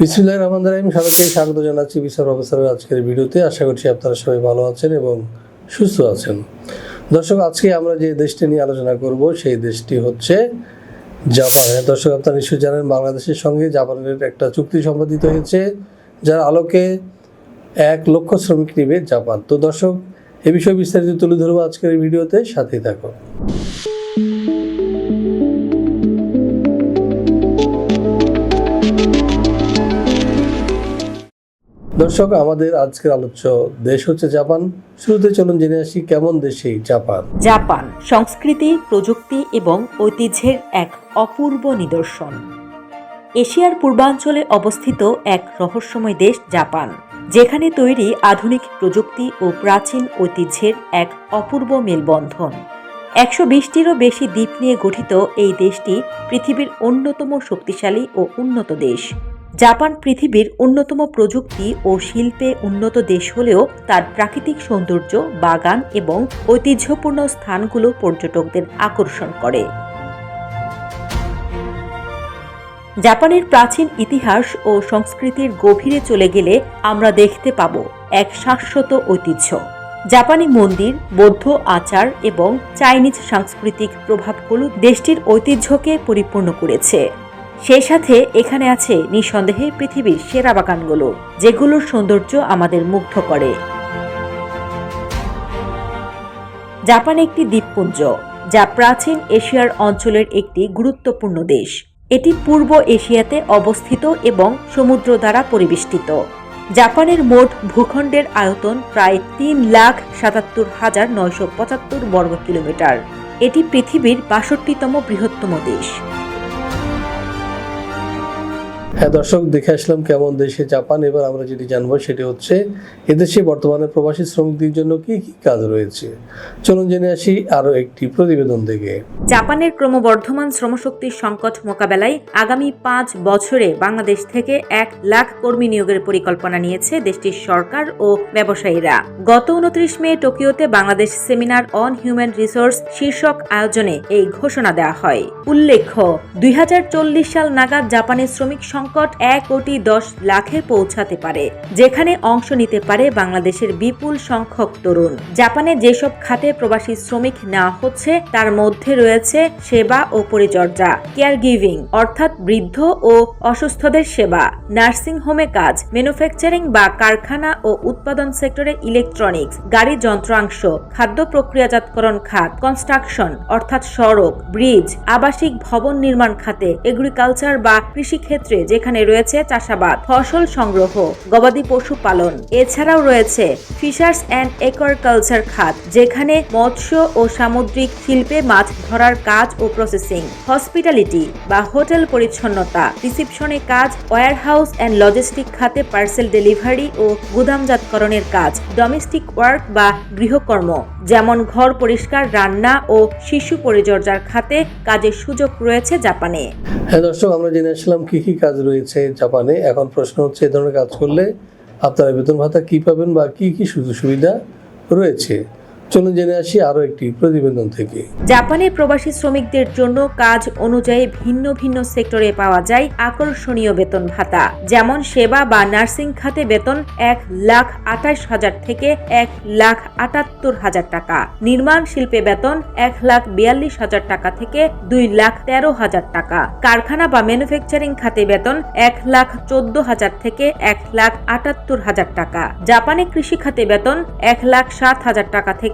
বিসমুল্লাহ রহমান রাহিম সবাইকে স্বাগত জানাচ্ছি বিচার প্রফেসরের আজকের ভিডিওতে। আশা করছি আপনারা সবাই ভালো আছেন এবং সুস্থ আছেন। দর্শক আজকে আমরা যে দেশটি নিয়ে আলোচনা করব সেই দেশটি হচ্ছে জাপান। হ্যাঁ, দর্শক আপনারা নিশ্চয়ই জানেন বাংলাদেশের সঙ্গে জাপানের একটা চুক্তি সম্পাদিত হয়েছে যার আলোকে এক লক্ষ শ্রমিক নিবে জাপান। তো দর্শক এ বিষয়ে বিস্তারিত তুলে ধরবো আজকের ভিডিওতে সাথেই থাকুন। দর্শক, আমাদের আজকের আলোচ্য দেশ হচ্ছে জাপান। শুরুতে চলুন জেনে আসি কেমন দেশ জাপান। জাপান, সংস্কৃতি, প্রযুক্তি এবং ঐতিহ্যের এক অপূর্ব নিদর্শন। এশিয়ার পূর্বাঞ্চলে অবস্থিত এক রহস্যময় দেশ জাপান, যেখানে তৈরি আধুনিক প্রযুক্তি ও প্রাচীন ঐতিহ্যের এক অপূর্ব মেলবন্ধন। একশো বিশটিরও বেশি দ্বীপ নিয়ে গঠিত এই দেশটি পৃথিবীর অন্যতম শক্তিশালী ও উন্নত দেশ। জাপান পৃথিবীর অন্যতম প্রযুক্তি ও শিল্পে উন্নত দেশ হলেও তার প্রাকৃতিক সৌন্দর্য, বাগান এবং ঐতিহ্যপূর্ণ স্থানগুলো পর্যটকদের আকর্ষণ করে। জাপানের প্রাচীন ইতিহাস ও সংস্কৃতির গভীরে চলে গেলে আমরা দেখতে পাব এক শাশ্বত ঐতিহ্য। জাপানি মন্দির, বৌদ্ধ আচার এবং চাইনিজ সাংস্কৃতিক প্রভাবগুলো দেশটির ঐতিহ্যকে পরিপূর্ণ করেছে। সেই সাথে এখানে আছে নিঃসন্দেহে পৃথিবীর সেরা বাগানগুলো, যেগুলোর সৌন্দর্য আমাদের মুগ্ধ করে। জাপান একটি দ্বীপপুঞ্জ, যা প্রাচীন এশিয়ার অঞ্চলের একটি গুরুত্বপূর্ণ দেশ। এটি পূর্ব এশিয়াতে অবস্থিত এবং সমুদ্র দ্বারা পরিবেষ্টিত। জাপানের মোট ভূখণ্ডের আয়তন প্রায় তিন লাখ সাতাত্তর হাজার নয়শো পঁচাত্তর বর্গ কিলোমিটার এটি পৃথিবীর বাষট্টিতম বৃহত্তম দেশ। হ্যাঁ দর্শক, দেখে আসলাম কেমন দেশে জাপান। এবার আমরা যেটি জানব সেটি হচ্ছে, এদেশে বর্তমানে প্রবাসী শ্রমিকদের জন্য কি কি কাজ রয়েছে? চলুন জেনে আসি আরও একটি প্রতিবেদন থেকে। জাপানের ক্রমবর্ধমান শ্রমশক্তির সংকট মোকাবেলায় আগামী পাঁচ বছরে বাংলাদেশ থেকে এক লাখ কর্মী নিয়োগের পরিকল্পনা নিয়েছে দেশটির সরকার ও ব্যবসায়ীরা। গত উনত্রিশ মে টোকিওতে Bangladesh seminar on human resource শীর্ষক আয়োজনে এই ঘোষণা দেওয়া হয়। উল্লেখ্য, দুই হাজার চল্লিশ সাল নাগাদ জাপানের শ্রমিক সংকট এক কোটি দশ লাখে পৌঁছাতে পারে, যেখানে অংশ নিতে পারে বাংলাদেশের বিপুল সংখ্যক তরুণ। জাপানে যেসব খাতে প্রবাসী শ্রমিক নেওয়া হচ্ছে, তার মধ্যে রয়েছে সেবা ও পরিচর্যা কেয়ার গিভিং অর্থাৎ বৃদ্ধ ও অসুস্থদের সেবা, নার্সিং হোমে কাজ, ম্যানুফ্যাকচারিং বা কারখানা ও উৎপাদন সেক্টরে ইলেকট্রনিক্স, গাড়ি যন্ত্রাংশ, খাদ্য প্রক্রিয়াজাতকরণ খাত, কনস্ট্রাকশন, অর্থাৎ সড়ক, ব্রিজ, আবাসিক ভবন নির্মাণ খাতে, এগ্রিকালচার বা কৃষিক্ষেত্রে যেখানে রয়েছে চাষাবাদ, ফসল সংগ্রহ, গবাদি পশু পালন। এছাড়াও রয়েছে ফিশার্স অ্যান্ড একুয়াকালচার খাত, যেখানে মৎস্য ও সামুদ্রিক শিল্পে মাছ ধরার কাজ ও প্রসেসিং হসপিটালিটি বা হোটেল পরিচ্ছন্নতা রিসিপশনে কাজ ওয়ারহাউস অ্যান্ড লজিস্টিক খাতে পার্সেল ডেলিভারি ও গুদামজাতকরণের কাজ ডোমেস্টিক ওয়ার্ক বা গৃহকর্ম, যেমন ঘর পরিষ্কার, রান্না ও শিশু পরিচর্যার খাতে কাজের সুযোগ রয়েছে জাপানে। হ্যাঁ দর্শক, আমরা জেনে আসলাম কি কি কাজ রয়েছে জাপানে। এখন প্রশ্ন হচ্ছে, এ ধরনের কাজ করলে আপনারা বেতন ভাতা কী পাবেন বা কী কী সুযোগ সুবিধা রয়েছে? চলুন জেনে আসি আরও একটি প্রতিবেদন থেকে। জাপানের প্রবাসী শ্রমিকদের জন্য কাজ অনুযায়ী ভিন্ন ভিন্ন সেক্টরে পাওয়া যায় আকর্ষণীয় বেতন ভাতা। যেমন সেবা বা নার্সিং খাতে বেতন এক লাখ আঠাশ হাজার থেকে এক লাখ আটাত্তর হাজার টাকা। নির্মাণ শিল্পে বেতন এক লাখ বিয়াল্লিশ হাজার টাকা থেকে দুই লাখ তেরো হাজার টাকা। কারখানা বা ম্যানুফ্যাকচারিং খাতে বেতন এক লাখ চোদ্দ হাজার থেকে এক লাখ আটাত্তর হাজার টাকা। জাপানে কৃষি খাতে বেতন এক লাখ সাত হাজার টাকা থেকে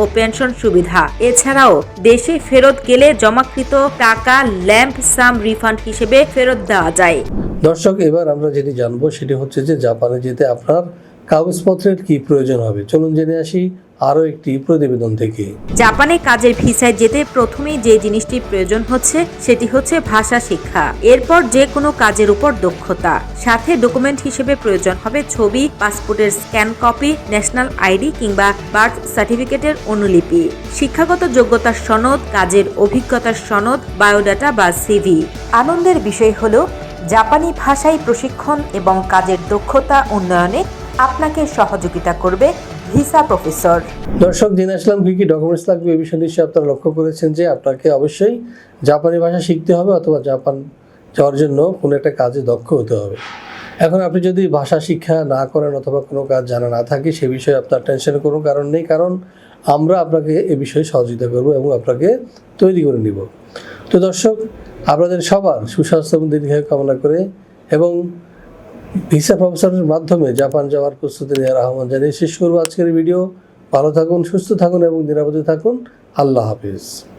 ও পেনশন সুবিধা। এছাড়াও দেশে ফেরত গেলে জমাকৃত টাকা ল্যাম্প সাম রিফান্ড হিসেবে ফেরত দেওয়া যায়। দর্শক, এবার আমরা যেটি জানব সেটি হচ্ছে যে জাপানে যেতে আপনার কাগজপত্রের কি প্রয়োজন হবে? চলুন জেনে আসি আরও একটি প্রতিবেদন থেকে। জাপানে কাজের ভিসায় যেতে প্রথমেই যে জিনিসটি প্রয়োজন হচ্ছে, সেটি হচ্ছে ভাষা শিক্ষা। এরপর যে কোনো কাজের উপর দক্ষতা। সাথে ডকুমেন্ট হিসেবে প্রয়োজন হবে ছবি, পাসপোর্টের স্ক্যান কপি, ন্যাশনাল আইডি কিংবা বার্থ সার্টিফিকেটের অনুলিপি। শিক্ষাগত যোগ্যতার সনদ, কাজের অভিজ্ঞতার সনদ, বায়োডাটা বা সিভি। আনন্দের বিষয় হলো, জাপানি ভাষায় প্রশিক্ষণ এবং কাজের দক্ষতা উন্নয়নে আপনাকে সহযোগিতা করবে ভিসা প্রফেসর। দর্শক জেনে আসলাম কী কী ডকুমেন্টস লাগবে এই বিষয় নিশ্চয়ই আপনারা লক্ষ্য করেছেন যে আপনাকে অবশ্যই জাপানি ভাষা শিখতে হবে অথবা জাপান যাওয়ার জন্য কোনো একটা কাজে দক্ষ হতে হবে। এখন আপনি যদি ভাষা শিক্ষা না করেন অথবা কোনো কাজ জানা না থাকে, সে বিষয়ে আপনার টেনশনের কোনো কারণ নেই, কারণ আমরা আপনাকে এ বিষয়ে সহযোগিতা করব এবং আপনাকে তৈরি করে নিব। তো দর্শক, আপনাদের সবার সুস্বাস্থ্য এবং দীর্ঘায়ু কামনা করে এবং ভিসা প্রফেসরের মাধ্যমে জাপান যাওয়ার প্রস্তুতি নেওয়ার আহ্বান জানিয়ে শেষ করব আজকের ভিডিও। ভালো থাকুন, সুস্থ থাকুন এবং নিরাপদে থাকুন। আল্লাহ হাফিজ।